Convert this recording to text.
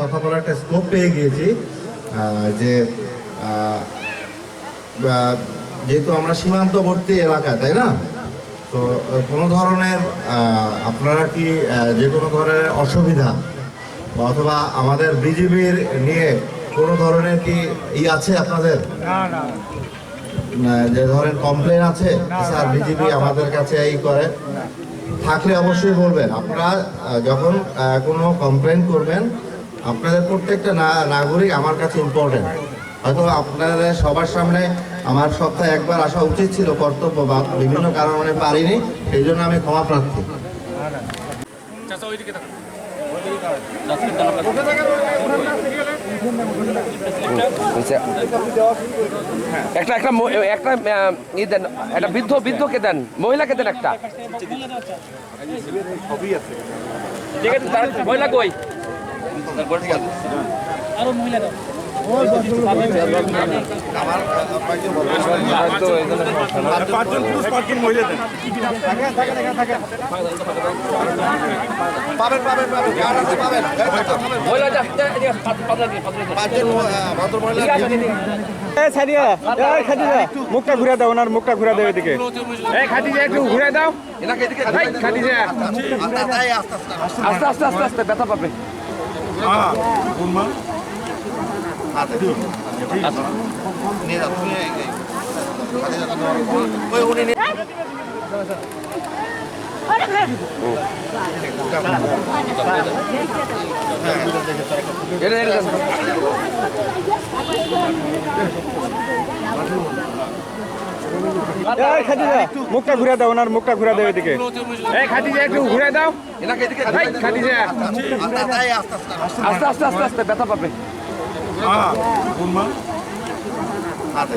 কথা বলার একটা স্কোপ পেয়ে গিয়েছি। যে যেহেতু আমরা সীমান্তবর্তী এলাকা তাই না? তো কোনো ধরনের আপনারা কি যে কোনো ধরনের অসুবিধা অথবা আমাদের বিজিবির নিয়ে কোনো ধরনের কি ই আছে আপনাদের? যে ধরেন কমপ্লেন আছে স্যার বিজিবি আমাদের কাছে এই করে। থাকলে অবশ্যই বলবেন। আপনারা যখন কোনো কমপ্লেন করবেন আপনাদের প্রত্যেকটা না- নাগরিক আমার কাছে ইম্পর্টেন্ট হয়তো আপনাদের সবার সামনে আমার সপ্তাহে একবার আসা উচিত ছিল কর্তব্য বা বিভিন্ন কারণে পারিনি সেই জন্য আমি ক্ষমা প্রার্থী। একটা একটা একটা ই দেন একটা বৃদ্ধ বৃদ্ধকে দেন মহিলাকে দেন একটা। ঠিক আছে মুখটা ঘুরে দাও ওনার মুখটা ঘুরে দাও এদিকে একটু ঘুরে দাও আস্তে আস্তে আস্তে আস্তে ব্যথা পাবে এটা এটা দেন। এই খাদিজা মুখটা ঘুরে দাও ওনার মুখটা ঘুরে দাও এদিকে। এই খাদিজা একটু ঘুরে দাও। এনাকে এদিকে এই খাদিজা। আস্তে আস্তে আস্তে আস্তে ব্যথা পাবে। হাতে